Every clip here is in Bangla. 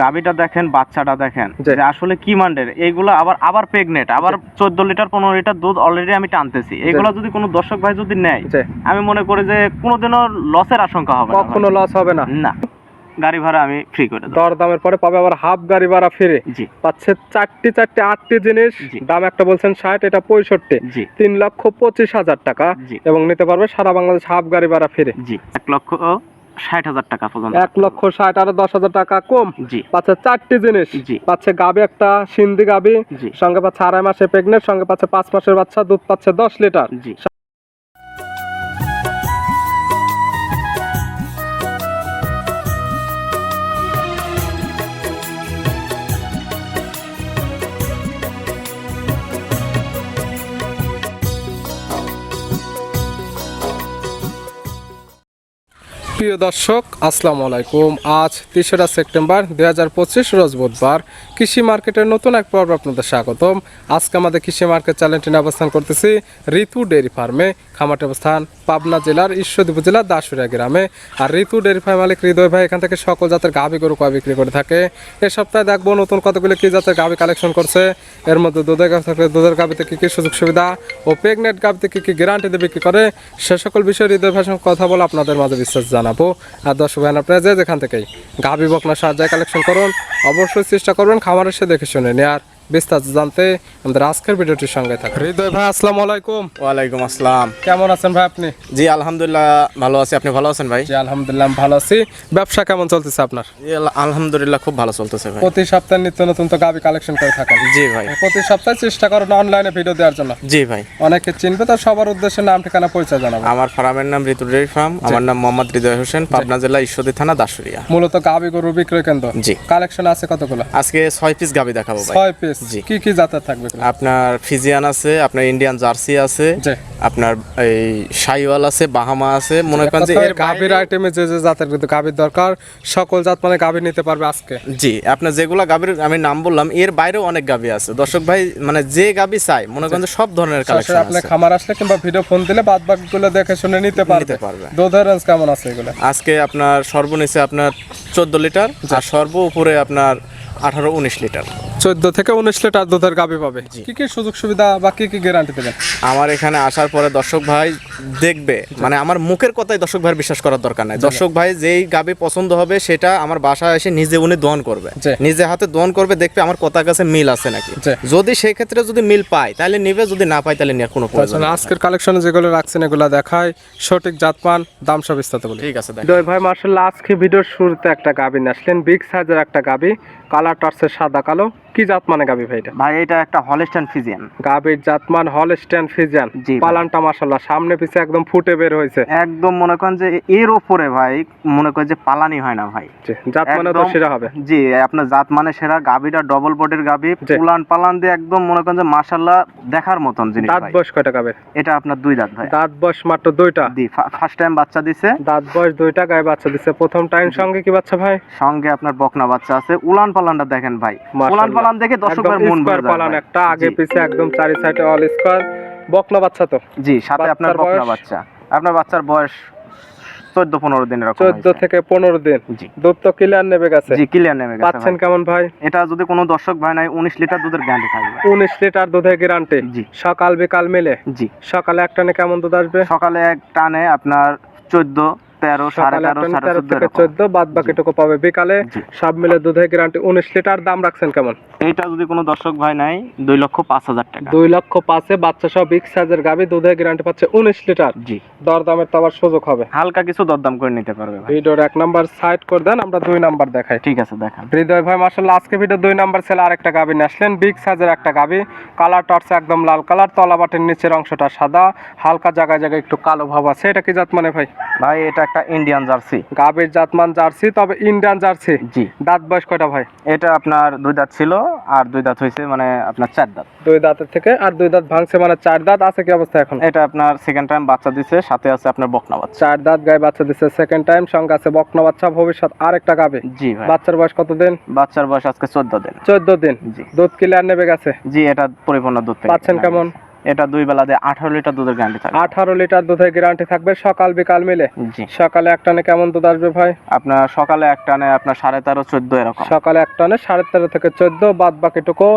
গাবিটা দেখেন বাচ্চাটা দেখেন যে আসলে কি মান্ডের এইগুলো আবার আবার প্রেগনেন্ট আবার চোদ্দ লিটার পনেরো লিটার দুধ অলরেডি আমি টানতেছি। এগুলো যদি কোনো দর্শক ভাই যদি নেয় আমি মনে করি যে কোনোদিনও লসের আশঙ্কা হবে। কখনো লস হবে না। না। গাড়ি ভাড়া আমি ফ্রি করে দেবো। দর দামের পরে পাবে আবার হাফ গাড়ি ভাড়া ফিরে জি। পাচ্ছে চারটি চারটি আটটি জিনিস। দাম একটা বলছেন ষাট এটা পঁয়ষট্টি। জি। তিন লক্ষ পঁচিশ হাজার টাকা এবং নিতে পারবে সারা বাংলাদেশ হাফ গাড়ি ভাড়া ফিরে জি। এক লক্ষ ষাট হাজার টাকা পর্যন্ত। এক লক্ষ ষাট আরও দশ হাজার টাকা কম। জি। পাচ্ছে চারটি জিনিস। জি। পাচ্ছে গাবে একটা সিন্ধি গাবি সঙ্গে পাচ্ছে আড়াই মাসে প্রেগনেন্ট সঙ্গে পাচ্ছে পাঁচ মাসের বাচ্চা দুধ পাচ্ছে দশ লিটার। জি। প্রিয় দর্শক, আসসালামু আলাইকুম। আজ তেসরা সেপ্টেম্বর দুই হাজার পঁচিশ, রোজ বুধবার। কৃষি মার্কেটের নতুন এক পর্ব আপনাদের স্বাগতম। আজকে আমাদের কৃষি মার্কেট চ্যানেলটি অবস্থান করতেছি ঋতু ডেয়ারি ফার্মে। খামারটি অবস্থান পাবনা জেলার ঈশ্বরদী উপজেলার দাসুরিয়া গ্রামে। আর ঋতু ডেয়ারি ফার্ম মালিক হৃদয় ভাই এখান থেকে সকল জাতের গাভী গরু কয় বিক্রি করে থাকে। এ সপ্তাহে দেখব নতুন কতগুলো কি জাতের গাভী কালেকশন করছে। এর মধ্যে দুধের গাভী থাকলে দুধের গাভীতে কি কি সুযোগ সুবিধা ও প্রেগনেন্ট গাভীতে কি কি গ্যারান্টি দিয়ে বিক্রি করে, সে সকল বিষয়ে হৃদয় ভাইয়ের সঙ্গে কথা বলে আপনাদের মাঝে বিশ্বাস জানাব। আর দর্শক ভাই আপনারা যে যেখান থেকেই গাভী বকনা সাহায্যে কালেকশন করুন, অবশ্যই চেষ্টা করবেন খামার এসে দেখে শুনে নেয়ার। বিস্তারিত জানতে আমাদের আজকের ভিডিওটির সঙ্গে থাকুন। হৃদয় ভাই আসসালামু আলাইকুম। ওয়ালাইকুম আসসালাম। কেমন আছেন ভাই আপনি? জি আলহামদুলিল্লাহ ভালো আছি। আপনি ভালো আছেন ভাই? জি আলহামদুলিল্লাহ আমি ভালো আছি। ব্যবসা কেমন চলতেছে আপনার? আলহামদুলিল্লাহ খুব ভালো চলতেছে ভাই। প্রতি সপ্তাহে নিত্য নতুন তো গাভী কালেকশন করে থাকেন। জি ভাই। প্রতি সপ্তাহে চেষ্টা করেন অনলাইনে ভিডিও দেওয়ার জন্য। জি ভাই। অনেকে চিনবে তার সবার উদ্দেশ্যে নাম ঠিকানা পরিচয় জানাব। আমার ফার্মের নাম ঋতু ডেয়ারি ফার্ম আমার নাম মোহাম্মদ হৃদয় হোসেন পাবনা জেলা ঈশ্বরদী থানা দাসুরিয়া মূলত গাভী গরু বিক্রয় কেন্দ্র। জি। কালেকশন আছে কতগুলো? আজকে ছয় পিস গাবি দেখাবো ছয় পিস জি। কি কি জাতের থাকবে আপনার ফিজিয়ান আছে আপনার ইন্ডিয়ান জার্সি আছে আপনার এই শাইওয়াল আছে বাহামা আছে মনে করেন যে গাভীর আইটেমে যে যে জাতের কিন্তু গাভীর দরকার সকল জাত মানে গাভী নিতে পারবে আজকে। জি আপনার যেগুলা গাবির আমি নাম বললাম এর বাইরেও অনেক গাবি আছে। দর্শক ভাই মানে যে গাবি চাই মনে করেন যে সব ধরনের কালেকশন আপনি খামার আসলে কিংবা ভিডিও ফোন দিলে বাদ বাকি গুলো দেখে শুনে নিতে পারবে। দুধের রেঞ্জ কেমন আছে এগুলো? আজকে আপনার সর্বনিচে আপনার চোদ্দ লিটার আর সর্ব উপরে আপনার আঠারো উনিশ লিটার চোদ্দ থেকে উনিশ লিটার দুধের গাভী পাবে। কি কি সুযোগ সুবিধা বা কি কি গ্যারান্টি দেবেন? আমার এখানে আসার পরে দর্শক ভাই দেখবে মানে আমার মুখের কথাই দর্শক ভাই বিশ্বাস করার দরকার নাই। দর্শক ভাই যেই গাবি পছন্দ হবে সেটা আমার বাসায় এসে নিজে উনি দহন করবে। নিজে হাতে দহন করবে দেখবে আমার কথার কাছে মিল আছে নাকি। যদি সেই ক্ষেত্রে যদি মিল পায় তাহলে নিবে যদি না পায় তাহলে নেওয়ার কোনো প্রয়োজন আজকের কালেকশনে যেগুলো রাখছেন এগুলো দেখায় সঠিক জাতমান দাম সব বিস্তারিত বলি। ঠিক আছে দেখ জয় ভাই মার্শাল্লাহ আজকে ভিডিওর শুরুতে একটা গাবি নিয়ে আসলেন। বিগ সাইজের একটা গাবি কালার টার্সের সাদা কালো। কি জাত মানে গাবি ভাই এটা? ভাই এটা একটা হলিস্টান ফিজিয়ান গাবির জাতমান হল স্ট্যান্ড ফিজিয়ান জি। পালানটা মার্শাল্লাহ সামনে পিছে একদম ফুটে বের হয়েছে। একদম মনে করেন যে এর ওপরে ভাই মনে করেন যে পালানি হয় না ভাই। জাত মানে তো সেরা হবে। জি আপনার জাত মানে সেরা গাবিটা ডবল বডির গাবি পুলান পালান দিয়ে একদম মনে করেন যে মাশাল্লাহ দেখার মতন জিনিস দাঁত বয়স কয়টা গাবে এটা আপনার দুই দাঁত ভাই। দাঁত বয়স মাত্র দুইটা? দি ফার্স্ট টাইম বাচ্চা দিছে। দাঁত বয়স দুইটা গায়ে বাচ্চা দিচ্ছে প্রথম টাইম সঙ্গে কি বাচ্চা ভাই? সঙ্গে আপনার বকনা বাচ্চা আছে। উলান পালানটা দেখেন ভাই। মাশাআল্লাহ। উলান পালান দেখে দর্শকের মন ভরে যায় পালান একটা আগে পিছে একদম চারি সাইডে অল স্কোয়ার বকনা বাচ্চা তো। জি সাথে আপনার বকনা বাচ্চা। আপনার বাচ্চার বয়স চোদ্দ পনেরো দিন এরকম চোদ্দ থেকে পনেরো দিন। দুধ তো ক্লিয়ার নেবে গেছে। জি ক্লিয়ার নেমে গেছে পাচ্ছেন কেমন ভাই? এটা যদি কোনো দর্শক ভাই নাই উনিশ লিটার দুধের গ্যারান্টি থাকবে। উনিশ লিটার দুধের গ্যারান্টি জি। সকাল বিকাল মিলে। জি। সকালে এক টানে কেমন দুধ আসবে? সকালে এক টানে আপনার চোদ্দ তেরো সাড়ে তেরো সাড়ে থেকে চোদ্দ বাদ বাকিটুকু পাবে। বিকালে সব মিলে দুধের গ্যারান্টি উনিশ লিটার দাম রাখছেন কেমন? এইটা যদি কোনো দর্শক ভাই নাই দুই লক্ষ পাঁচ হাজার টাকা। দুই লক্ষ পাঁচে বাচ্চা সহ বিগ সাইজের গাবি দুধের গ্যারান্টি পাচ্ছে উনিশ লিটার। জি। দর দামের তো আবার সুযোগ হবে। হালকা কিছু দরদাম করে নিতে পারবে ভিডিওর এক নাম্বার সাইড করে দেন আমরা দুই নাম্বার দেখাই। ঠিক আছে দেখান। হৃদয় ভাই মার্শাল্লাহ আজকে ভিডিও দুই নাম্বার ছেলে আরেকটা গাবি নিয়ে আসলেন। বিগ সাইজের একটা গাবি কালার টর্চ একদম লাল কালার তলা বাটের নিচের অংশটা সাদা। হালকা জায়গায় জায়গায় একটু কালো ভাব আছে। এটা কি জাত মানে ভাই? ভাই এটা একটা ইন্ডিয়ান জার্সি গাবির জাতমান জার্সি তবে ইন্ডিয়ান জার্সি জি। দাঁত বয়স কয়টা ভাই? এটা আপনার দুই দাঁত ছিল আর দুই দাঁত হয়েছে মানে আপনার চার দাঁত। দুই দাঁতের থেকে আর দুই দাঁত ভাঙছে মানে চার দাঁত আছে কি অবস্থা এখন? এটা আপনার সেকেন্ড টাইম বাচ্চা দিছে সাথে আছে আপনার বকনা বাচ্চা। চার দাঁত গায়ে বাচ্চা দিচ্ছে সেকেন্ড টাইম সঙ্গে আছে বকনা বাচ্চা ভবিষ্যৎ আরেকটা গাবে জি ভাই। বাচ্চার বয়স কত দিন বাচ্চার বয়স আজকে চোদ্দ দিন। চোদ্দ দিন। জি। দুধ ক্লিয়ার নেবে গেছে? জি এটা পরিপূর্ণ দুধ থেকে পাচ্ছেন কেমন? এটা দুই বেলা দিয়ে আঠারো লিটার দুধের গ্যারান্টি থাকবে। আঠারো লিটার দুধের গ্যারান্টি থাকবে সকাল বিকাল মিলে। সকালে এক টানে কেমন দুধ আসবে ভাই? আপনার সকালে এক টানে আপনার সাড়ে তেরো চোদ্দ এরকম। সকালে এক টানে সাড়ে তেরো থেকে চোদ্দ বাদ বাকিটুকু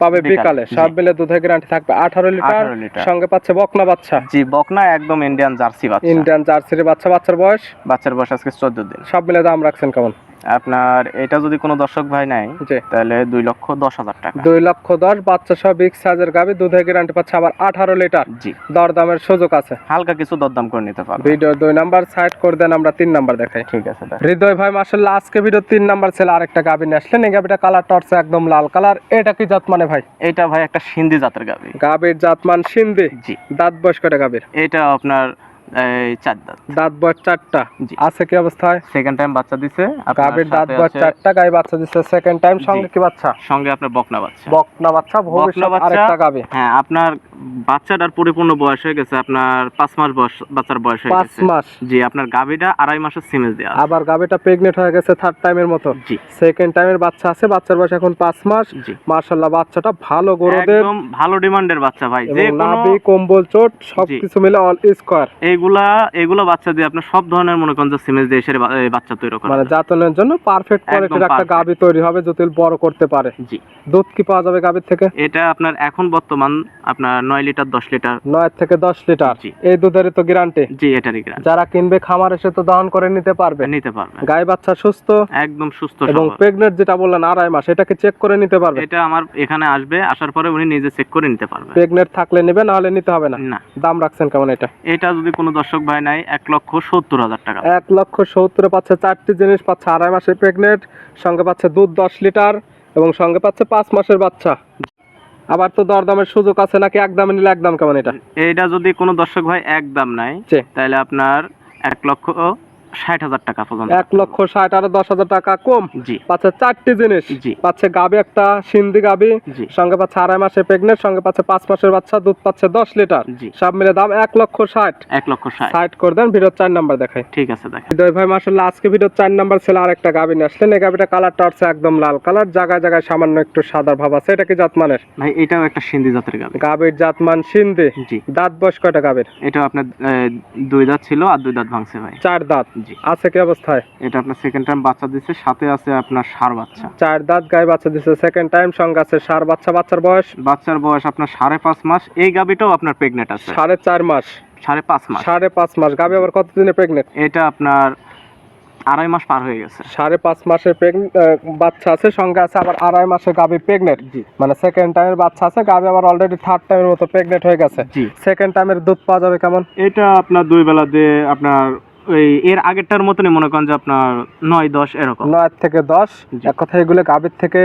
পাবে বিকালে, সব। মিলে দুধের গ্যারান্টি থাকবে আঠারো লিটার। 18 লিটার। সঙ্গে পাচ্ছে বকনা বাচ্চা। জি বকনা একদম ইন্ডিয়ান জার্সি বাচ্চা। ইন্ডিয়ান জার্সির বাচ্চা বাচ্চার বয়স? বাচ্চার বয়স আজকে চোদ্দ দিন। সব মিলে দাম রাখছেন কেমন? আপনার এটা যদি কোনো দর্শক ভাই নাই তাহলে দুই লক্ষ দশ হাজার টাকা। দুই লক্ষ দশ বাচ্চা সহ বিগ সাইজের গাবি দুধের গ্যারান্টি পাচ্ছে আবার আঠারো লিটার। জি। দর দামের সুযোগ আছে। হালকা কিছু দরদাম করে নিতে পারবে ভিডিও দুই নাম্বার সাইড করে দেন আমরা তিন নাম্বার দেখাই। ঠিক আছে হৃদয় ভাই মার্শাল্লাহ আজকে ভিডিও তিন নাম্বার ছিল আরেকটা গাবি নিয়ে আসলেন। এই গাবিটা কালার টর্চে একদম লাল কালার এটা কি জাত মানে ভাই? এটা ভাই একটা সিন্ধি জাতের গাবি গাবির জাতমান সিন্ধি। জি। দাঁত বয়স কটা গাবির এটা আপনার এই চার দাঁত। দাঁত বয়স চারটা। আছে কি অবস্থায়? সেকেন্ড টাইম বাচ্চা দিছে আপনার দাঁত বয়স চারটা গাই বাচ্চা দিচ্ছে সেকেন্ড টাইম সঙ্গে কি বাচ্চা? সঙ্গে আপনার বকনা বাচ্চা। বকনা বাচ্চা ভবিষ্যৎ আরেকটা গাবি হ্যাঁ আপনার বাচ্চাটার পরিপূর্ণ বয়স হয়ে গেছে আপনার পাঁচ মাস বয়স বাচ্চার বয়স হয়ে গেছে। মাস। জি আপনার গাবিটা আড়াই মাসের সিমেজ। আবার গাবিটা হয়ে গেছে থার্ড টাইমের মতো। জি। সেকেন্ড টাইমের বাচ্চা আছে বাচ্চার বয়স এখন পাঁচ মাস। জি। মার্শাল্লাহ বাচ্চাটা ভালো গরুদের একদম ভালো ডিমান্ডের বাচ্চা ভাই। যে কোনো কম্বল চোট সবকিছু মিলে অল স্কোয়ার এইগুলা এইগুলা বাচ্চা দিয়ে আপনার সব ধরনের মনে করেন যে সিমেজ দিয়ে এসে বাচ্চা তৈরি করা মানে জাতনের জন্য পারফেক্ট কোয়ালিটির একটা গাবি তৈরি হবে বড় করতে পারে। জি। দুধ কি পাওয়া যাবে গাবির থেকে? এটা আপনার এখন বর্তমান আপনার নয় লিটার দশ লিটার। নয় থেকে দশ লিটার। জি। এই তো গ্যারান্টি জি এটারই গ্রান্ট যারা কিনবে খামার এসে তো দহন করে নিতে পারবে। নিতে পারবে। গাই বাচ্চা সুস্থ একদম সুস্থ এবং সবল। প্রেগনেন্ট যেটা বললেন আড়াই মাস এটাকে চেক করে নিতে পারবে। এটা আমার এখানে আসবে আসার পরে উনি নিজে চেক করে নিতে পারবে। প্রেগনেন্ট থাকলে নেবে না হলে নিতে হবে না। না। দাম রাখছেন কেমন এটা? এটা যদি কোনো দর্শক ভাই নাই এক লক্ষ সত্তর হাজার টাকা। এক লক্ষ সত্তর পাচ্ছে চারটি জিনিস পাচ্ছে আড়াই মাসে প্রেগনেন্ট সঙ্গে পাচ্ছে দুধ দশ লিটার এবং সঙ্গে পাচ্ছে পাঁচ মাসের বাচ্চা। আবার তো দরদামের সুযোগ আছে নাকি? একদম নিলে একদম কেমন এটা? এটা যদি কোনো দর্শক ভাই একদম নাই তাহলে আপনার এক লক্ষ ষাট হাজার টাকা পর্যন্ত। এক লক্ষ ষাট আর দশ হাজার টাকা কম। জি। পাচ্ছে চারটি জিনিস। জি। পাচ্ছে গাবি একটা সিন্ধি গাবি জি। সঙ্গে পাচ্ছে আড়াই মাসে প্রেগনেন্ট সঙ্গে পাচ্ছে পাঁচ মাসের বাচ্চা দুধ পাচ্ছে দশ লিটার। জি। সব মিলে দাম এক লক্ষ ষাট। এক লক্ষ ষাট। ষাট করে দেন ভিডিও চার নাম্বার দেখায় ঠিক আছে দেখেন হৃদয় ভাই মাসাল্লাহ আজকে ভিডিও চার নাম্বার ছিল আরেকটা গাবি নিয়ে আসলেন। এই গাবিটা কালারটা হচ্ছে একদম লাল কালার জায়গায় জায়গায় সামান্য একটু সাদা ভাব আছে। এটা কি জাতমানের? ভাই এটাও একটা সিন্ধি জাতের গাবি। গাবির জাতমান সিন্ধি। জি। দাঁত বয়স কয়টা গাবির? এটা আপনার দুই দাঁত ছিল আর দুই দাঁত ভাঙছে ভাই। চার দাঁত। জি। আছে কি অবস্থায়? এটা আপনার সেকেন্ড টাইম বাচ্চা দিচ্ছে সাথে আছে আপনার সার বাচ্চা। চার দাঁত গায়ে বাচ্চা দিচ্ছে সেকেন্ড টাইম সঙ্গে আছে সার বাচ্চা বাচ্চার বয়স? বাচ্চার বয়স আপনার সাড়ে পাঁচ মাস এই গাবিটাও আপনার প্রেগনেন্ট আছে। সাড়ে চার মাস। সাড়ে পাঁচ মাস। সাড়ে পাঁচ মাস গাবি আবার কতদিনে প্রেগনেন্ট এটা আপনার আড়াই মাস পার হয়ে গেছে। সাড়ে পাঁচ মাসের বাচ্চা আছে সঙ্গে আছে আবার আড়াই মাসে গাবি প্রেগনেন্ট মানে সেকেন্ড টাইমের বাচ্চা আছে গাবি আবার অলরেডি থার্ড টাইমের মতো প্রেগনেন্ট হয়ে গেছে। জি। সেকেন্ড টাইমের দুধ পাওয়া যাবে কেমন? এটা আপনার দুই বেলা দিয়ে আপনার ওই এর আগেরটার মতনই মনে করেন যে আপনার নয় দশ এরকম? নয় থেকে দশ। এক কথা এগুলো গাভীর থেকে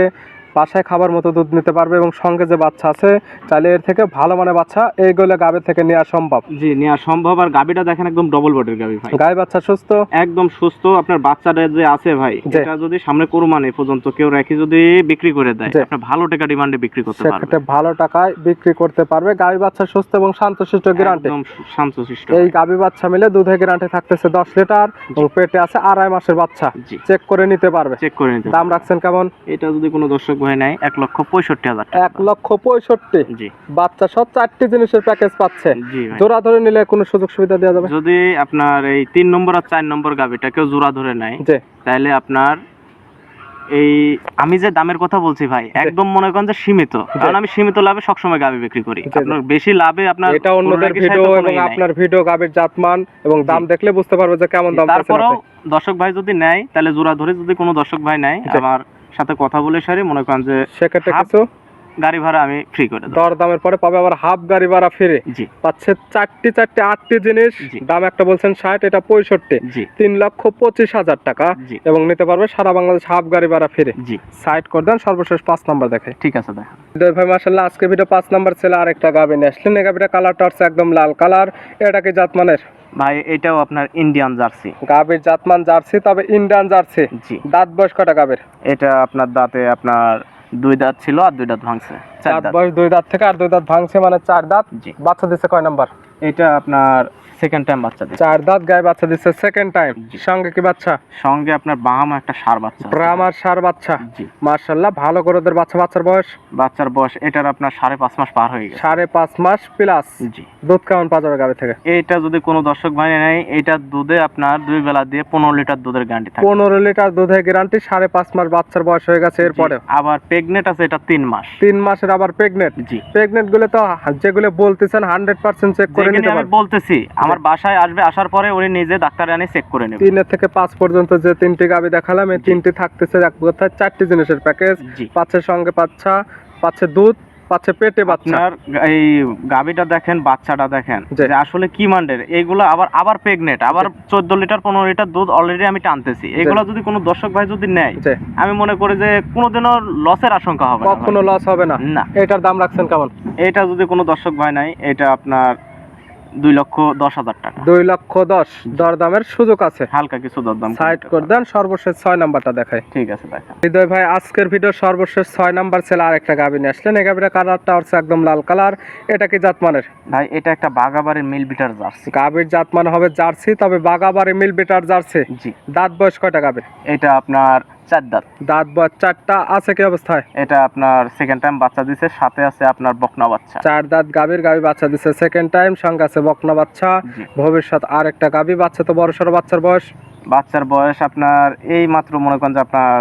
বাসায় খাবার মতো দুধ নিতে পারবে এবং সঙ্গে যে বাচ্চা আছে চাইলে এর থেকে ভালো মানে বাচ্চা এইগুলো গাভীর থেকে নেওয়া সম্ভব। জি নেওয়া সম্ভব। আর গাবিটা দেখেন একদম ডবল বডির গাবি ভাই। গাই বাচ্চা সুস্থ? একদম সুস্থ। আপনার বাচ্চাটা যে আছে ভাই এটা যদি সামনে কোরবানি পর্যন্ত কেউ রেখে যদি বিক্রি করে দেয় জি। আপনার ভালো টাকা ডিমান্ডে বিক্রি করতে পারবে। সেক্ষেত্রে ভালো টাকায় বিক্রি করতে পারবে। গাই বাচ্চা সুস্থ এবং শান্তশিষ্ট গ্যারান্টি একদম শান্তশিষ্ট এই গাভী বাচ্চা মিলে দুধের গ্যারান্টি থাকতেছে দশ লিটার এবং পেটে আছে আড়াই মাসের বাচ্চা। চেক করে নিতে পারবে। চেক করে নিতে দাম রাখছেন কেমন? এটা যদি কোনো দর্শক নাই এক লক্ষ পঁয়ষট্টি হাজার এক লক্ষ পঁয়ষট্টি? জি। বাচ্চা সব চারটি জিনিসের প্যাকেজ পাচ্ছে। জি জোড়া ধরে নিলে কোনো সুযোগ সুবিধা দেওয়া যাবে? যদি আপনার এই তিন নম্বর আর চার নম্বর গাবিটা কেউ জোড়া ধরে নেয় তাহলে আপনার এই আমি যে দামের কথা বলছি ভাই একদম মনে করেন যে সীমিত। কারণ আমি সীমিত লাভে সবসময় গাবি বিক্রি করি। আপনার বেশি লাভে আপনার এটা অন্যদের ভিডিও এবং আপনার ভিডিও গাবির জাতমান এবং দাম দেখলে বুঝতে পারবে যে কেমন দাম তারপরেও দর্শক ভাই যদি নেয় তাহলে জোড়া ধরে যদি কোনো দর্শক ভাই নেয় আমার সাথে কথা বলে সারি মনে করেন যে সেক্ষেত্রে কিছু গাড়ি ভাড়া আমি ফ্রি করে দেবো। দর দামের পরে পাবে আবার হাফ গাড়ি ভাড়া ফিরে। জি। পাচ্ছে চারটি চারটি আটটি জিনিস। দাম একটা বলছেন ষাট এটা পঁয়ষট্টি। জি। তিন লক্ষ পঁচিশ হাজার টাকা জি। এবং নিতে পারবে সারা বাংলাদেশ হাফ গাড়ি ভাড়া ফিরে। জি। সাইড করে দেন সর্বশেষ পাঁচ নাম্বার দেখে। ঠিক আছে দেখা। হৃদয় ভাই মাসাল্লাহ আজকে ভিডিও পাঁচ নাম্বার ছিল আরেকটা গাবি নিয়ে। আসলেন এই গাবিটা কালারটা হচ্ছে একদম লাল কালার এটা কি জাতমানের ভাই এটাও আপনার ইন্ডিয়ান জার্সি গাবের জাতমান জার্সি তবে ইন্ডিয়ান জার্সি জি। দাঁত বয়স কটা গাবের এটা আপনার দাঁতে আপনার দুই দাঁত ছিল আর দুই দাঁত ভাঙছে। চার দাঁত বয়স দুই দাঁত থেকে আর দুই দাঁত ভাঙছে মানে চার দাঁত। জি। বাচ্চা দিচ্ছে কয় নাম্বার? এটা আপনার সেকেন্ড টাইম বাচ্চা দিচ্ছে। চার দাঁত গায়ে বাচ্চা দিচ্ছে সেকেন্ড টাইম সঙ্গে কি বাচ্চা? সঙ্গে আপনার বাহামা একটা সার বাচ্চা ব্রাহ্মার সার বাচ্চা। জি। মার্শাল্লাহ ভালো করে ওদের বাচ্চা বাচ্চার বয়স? বাচ্চার বয়স এটার আপনার সাড়ে পাঁচ মাস পার হয়ে গেছে। সাড়ে পাঁচ মাস প্লাস জি। দুধ কেমন পাওয়া যাবে গাবে থেকে? এইটা যদি কোনো দর্শক ভাই নেয় এইটা দুধে আপনার দুই বেলা দিয়ে পনেরো লিটার দুধের গ্যারান্টি থাকে। পনেরো লিটার দুধের গ্যারান্টি সাড়ে পাঁচ মাস বাচ্চার বয়স হয়ে গেছে এরপরে। আবার প্রেগনেন্ট আছে এটা তিন মাস। তিন মাসের আবার প্রেগনেন্ট জি। প্রেগনেন্টগুলো তো যেগুলো বলতেছেন হান্ড্রেড পার্সেন্ট চেক করে নিতে আমি বলতেছি আমার বাসায় আসবে আসার পরে উনি নিজে ডাক্তার আনি চেক করে নেবে। তিনের থেকে পাঁচ পর্যন্ত যে তিনটি গাবি দেখালাম এই তিনটি থাকতেছে এক কথায় চারটি জিনিসের প্যাকেজ। জি। পাচ্ছে সঙ্গে পাচ্ছা পাচ্ছে দুধ পাচ্ছে পেটে বাচ্চা। আপনার এই গাবিটা দেখেন বাচ্চাটা দেখেন জি। যে আসলে কি মান্ডের এইগুলো আবার আবার প্রেগনেন্ট আবার চোদ্দ লিটার পনেরো লিটার দুধ অলরেডি আমি টানতেছি। এগুলো যদি কোনো দর্শক ভাই যদি নেয় আমি মনে করি যে কোনোদিনও লসের আশঙ্কা হবে না কখনো লস হবে না। না। এটার দাম রাখছেন কেমন? এটা যদি কোনো দর্শক ভাই নাই এটা আপনার দুই লক্ষ দশ হাজার টাকা। দুই লক্ষ দশ। দরদামের সুযোগ আছে। হালকা কিছু দরদাম সাইড করে দেন সর্বশেষ ছয় নাম্বারটা দেখাই। ঠিক আছে দেখেন হৃদয় ভাই আজকের ভিডিও সর্বশেষ ছয় নাম্বার ছেলে আরেকটা গাবি নিয়ে আসলেন। এই গাবিটা কালারটা হচ্ছে একদম লাল কালার। এটা কি জাতমানের? ভাই এটা একটা বাগাবাড়ির মিল বিটার জার্সি। গাবির জাতমান হবে জার্সি তবে বাগাবাড়ি মিল বিটার জার্সি। জি। দাঁত বয়স কয়টা গাবির? এটা আপনার চার দাঁত দাঁত চারটা আছে কি অবস্থায়? এটা আপনার সেকেন্ড টাইম বাচ্চা দিছে সাথে আছে আপনার বকনা বাচ্চা। চার দাঁত গাবির গাবি বাচ্চা দিচ্ছে সেকেন্ড টাইম সঙ্গে আছে বকনা বাচ্চা ভবিষ্যৎ আর একটা গাবি বাচ্চা তো বড় সড়ো বাচ্চার বয়স? বাচ্চার বয়স আপনার এই মাত্র মনে করেন যে আপনার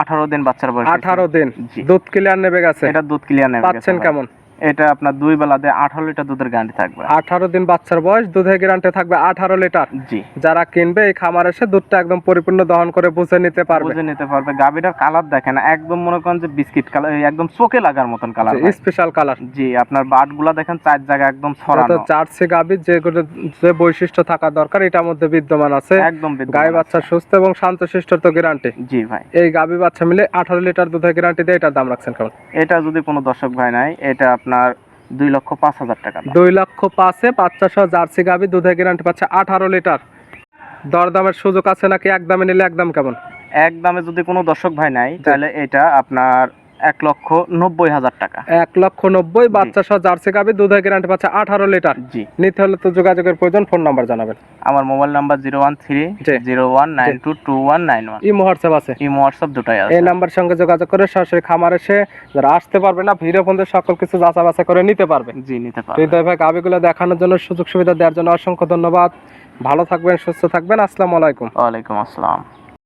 আঠারো দিন বাচ্চার বয়স আঠারো দিন। দুধ ক্লিয়ার নেবে গেছে? এটা দুধ ক্লিয়ার নেবে পাচ্ছেন কেমন? এটা আপনার দুই বেলা দিয়ে আঠারো লিটার দুধের গ্যারান্টি থাকবে। আঠারো দিন বাচ্চার বয়স দুধের গ্যারান্টি থাকবে আঠারো লিটার। জি। যারা কিনবে এই খামার এসে দুধটা একদম পরিপূর্ণ দহন করে বুঝে নিতে পারবে। বুঝে নিতে পারবে। গাবিটার কালার দেখেন একদম মনে করেন যে বিস্কিট কালার একদম চোখে লাগার মতন কালার স্পেশাল কালার জি আপনার বাটগুলা দেখেন চার জায়গায় একদম ছড়ানো। জার্সি গাবির যেগুলো যে বৈশিষ্ট্য থাকা দরকার এটার মধ্যে বিদ্যমান আছে। একদম গাই বাচ্চা সুস্থ এবং শান্তশিষ্ট তো গ্যারান্টি জি ভাই। এই গাবি বাচ্চা মিলে আঠারো লিটার দুধের গ্যারান্টি দিয়ে এটার দাম রাখছেন কেমন? এটা যদি কোনো দর্শক ভাই নাই এটা আপনার দুই লক্ষ পাঁচ হাজার টাকা দুই লক্ষ পাঁচে বাচ্চা সহ জার্সি গাবি দুধের গ্যারান্টি পাচ্ছে আঠারো লিটার। দরদামের সুযোগ আছে নাকি? একদমে নিলে একদম কেমন? একদমে যদি কোনো দর্শক ভাই নাই তাহলে এটা আপনার এক লক্ষ নব্বই হাজার টাকা। এক লক্ষ নব্বই বাচ্চা সহ জার্সি গাবি দুধের গ্যারান্টি পাচ্ছে আঠারো লিটার। জি। নিতে হলে তো যোগাযোগের প্রয়োজন ফোন নাম্বার জানাবেন। আমার mobile number zero one three zero one nine two two one nine one. Imo WhatsApp আছে। ইমো হোয়াটসঅ্যাপ দুটাই আছে। এই নাম্বার সঙ্গে যোগাযোগ করে সরাসরি খামার এসে যারা আসতে পারবে না ভিডিও ফোন সকল কিছু যাচা বাছা করে নিতে পারবে। জি নিতে পারবে। হৃদয় ভাই গাবিগুলো দেখানোর জন্য সুযোগ সুবিধা দেওয়ার জন্য অসংখ্য ধন্যবাদ। ভালো থাকবেন সুস্থ থাকবেন। আসসালামু আলাইকুম। ওয়ালাইকুম আসসালাম।